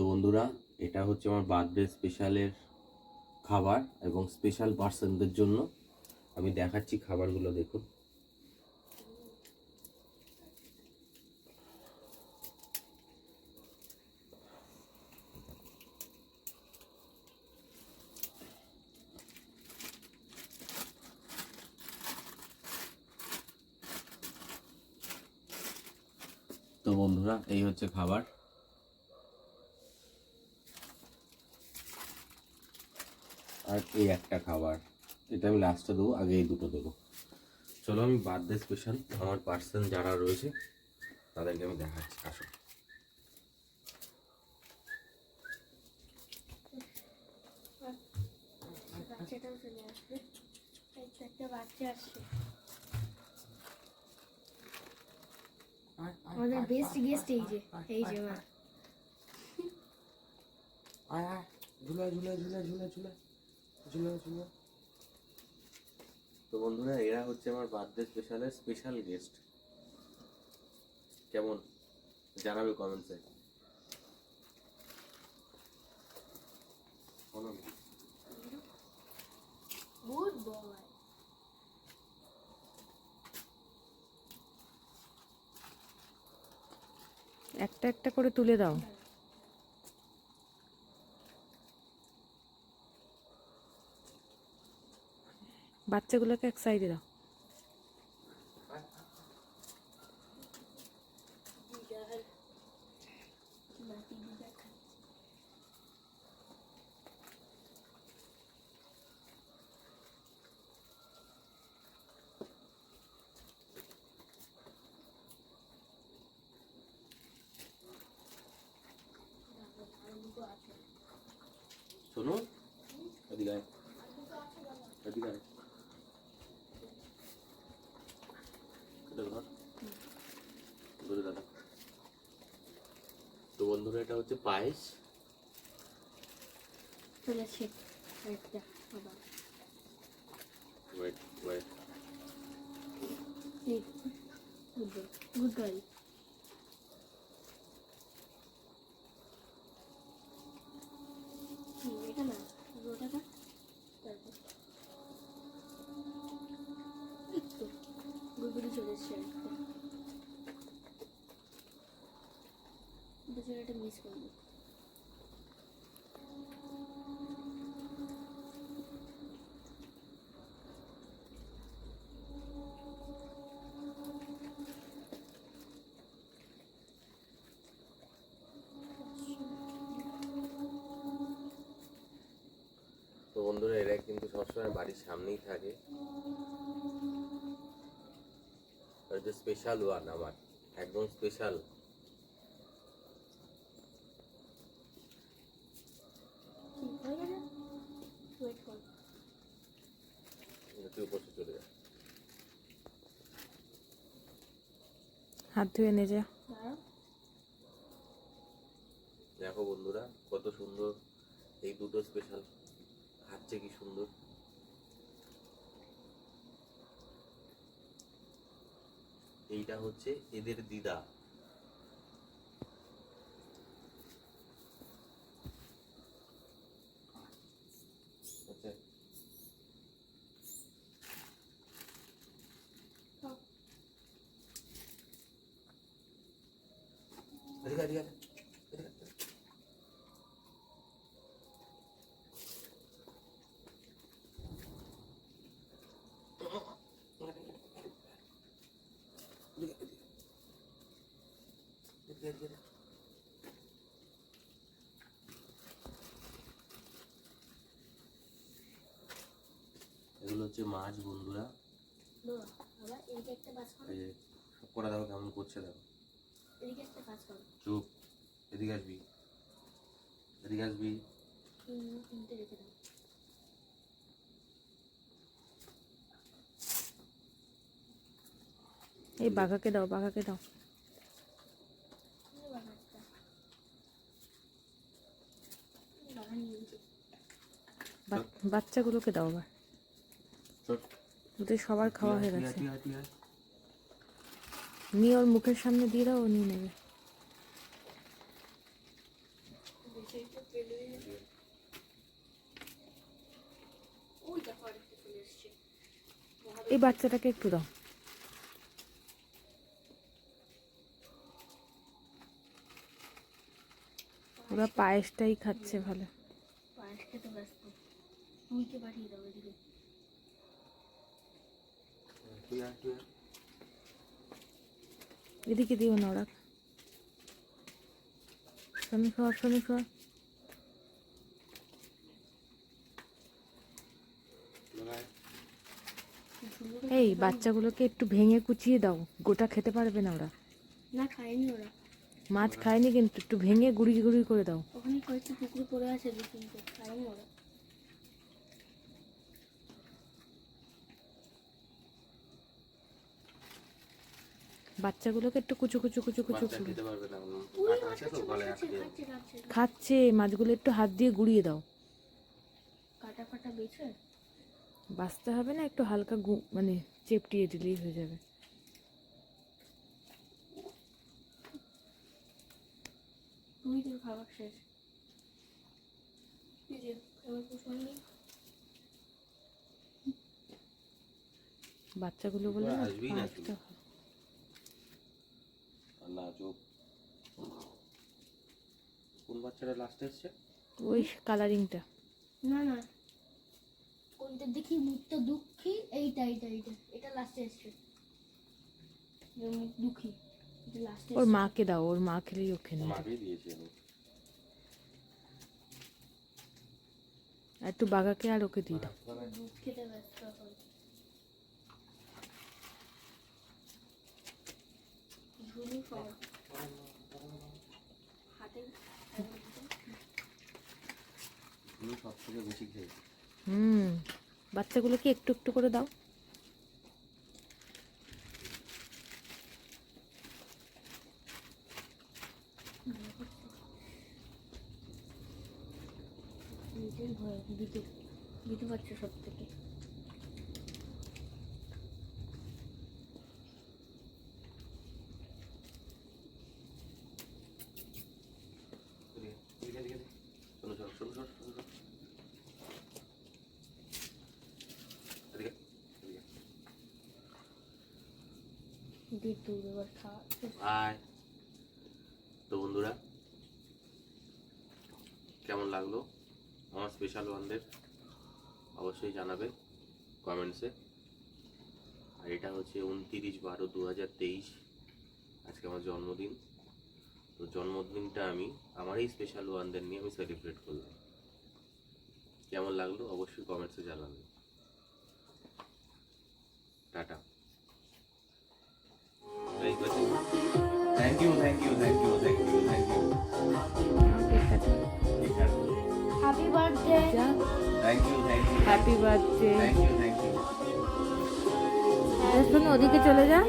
তো বন্ধুরা, এটা হচ্ছে আমার বার্থডে স্পেশালের খাবার এবং স্পেশাল পার্সনদের জন্য। আমি দেখাচ্ছি খাবারগুলো, দেখুন। তো বন্ধুরা, এই হচ্ছে খাবার। আর এই একটা খাবার। এটা আমি লাস্টে দেবো আগে এই দুটো দেবো। চলো আমি বার্থডে স্পেশাল আমার পার্সন যারা রয়েছে তাদেরকে আমি দেখাচ্ছি আসো। আমাদের বেস্ট গেস্ট এই যে এই যে মা। আয় আয় ঝুলা ঝুলা ঝুলা ঝুলা ঝুলা ঝুলা ঝুলা। তো বন্ধুরা এরা হচ্ছে আমার বার্থডে স্পেশালের স্পেশাল গেস্ট কেমন? জানাবে কমেন্টসে বয় একটা একটা করে তুলে দাও। বাচ্চাগুলোকে এক সাইডে দাও। দিদার নাতি দিদা খাচ্ছে শোনো এদিকে আয় এদিকে আয় এটা ধর ধরে দাদা তো বন্ধুরা এটা হচ্ছে পায়েস। বাবা ওয়েট গুড গার্ল এটা না ওটাটা তারপর এই তো গুড়গুড়ি চলে এসছে একটা বেচারাটা মিস করব তো বন্ধুরা, এরা কিন্তু সবসময় বাড়ির সামনেই থাকে। স্পেশাল ওয়ান আমার, একদম স্পেশাল কি হয়ে গেল ওয়েট কর চলে যা হাত ধুয়ে নে যা। দেখো বন্ধুরা কত সুন্দর এই দুটো স্পেশাল খাচ্ছে কি সুন্দর। এইটা হচ্ছে এদের দিদা। এদিকে। এগুলো হচ্ছে মাছ বন্ধুরা এই সব করা দেখো কেমন করছে দেখো এদিকে একটা কাজ করো চুপ এদিকে আসবি। এদিকে আসবি। এই বাঘাকে দাও বাঘাকে দাও। বাচ্চাগুলোকে দাও আবার। ওদের সবার খাওয়া হয়ে গেছে। নিয়ে ওর মুখের সামনে দিয়ে দাও ও নিয়ে নেবে। এই বাচ্চাটাকে একটু দাও। ওরা পায়েসটাই খাচ্ছে ভালো। পায়েস খেতে ব্যস্ত। পাঠিয়ে দাও এদিকে। এদিকে দিও না ওরা। সর এই বাচ্চাগুলোকে একটু ভেঙে কুচিয়ে দাও। গোটা খেতে পারবে না ওরা। না খায়নি ওরা। মাছ খায়নি কিন্তু একটু ভেঙে গুড়ি গুড়ি করে দাও। ওখানে কয়েকটা টুকরো পড়ে আছে খায়নি ওরা। বাচ্চাগুলোকে একটু কুচু কুচু কুচু কুচু বাচ্চা করে। খেতে পারবে না উম, ওই কাটা আছে তো গলায় খাচ্ছে মাছগুলো একটু হাত দিয়ে গুড়িয়ে দাও। কাটা ফাটা বেছে? বাঁচতে হবে না একটু হালকা গু- মানে চেপটিয়ে দিলেই হয়ে যাবে। খাবার শেষ। বাচ্চাগুলো বলে না কোন বাচ্চাটা লাস্টে এসছে? ওই কালারিংটা না না। কোনটা দেখি মুখটা দুঃখী এইটা এইটা এইটা। এটা লাস্টে এসছে। দুঃখী। ওর মাকে দাও ওর মা খেলেই ওকে দিয়েছি একটু বাগাকে আর ওকে দিয়ে দাও। খেতে ব্যস্ত এখন ঝুলু সব হাতে তুমি সব থেকে বেশি খেয়েছি হুম বাচ্চাগুলোকে একটু একটু করে দাও। ভয় দিতে দিতে সব থেকে এদিকে, এদিকে, এদিকে, এদিকে। শোনো, শোনো, শোনো, শোনো, শোনো, শোনো। এদিকে, এদিকে। তো বন্ধুরা, কেমন লাগল? আমার স্পেশাল ওয়ানদের অবশ্যই জানাবে কমেন্টসে আর এটা হচ্ছে উনতিরিশ বারো দু হাজার তেইশ, আজকে আমার জন্মদিন। তো জন্মদিনটা আমি আমার এই স্পেশাল ওয়ানদের নিয়ে আমি সেলিব্রেট করলাম। কেমন লাগল? অবশ্যই কমেন্টসে জানাবে happy birthday thank you thank you শোনো ওদিকে চলে যা।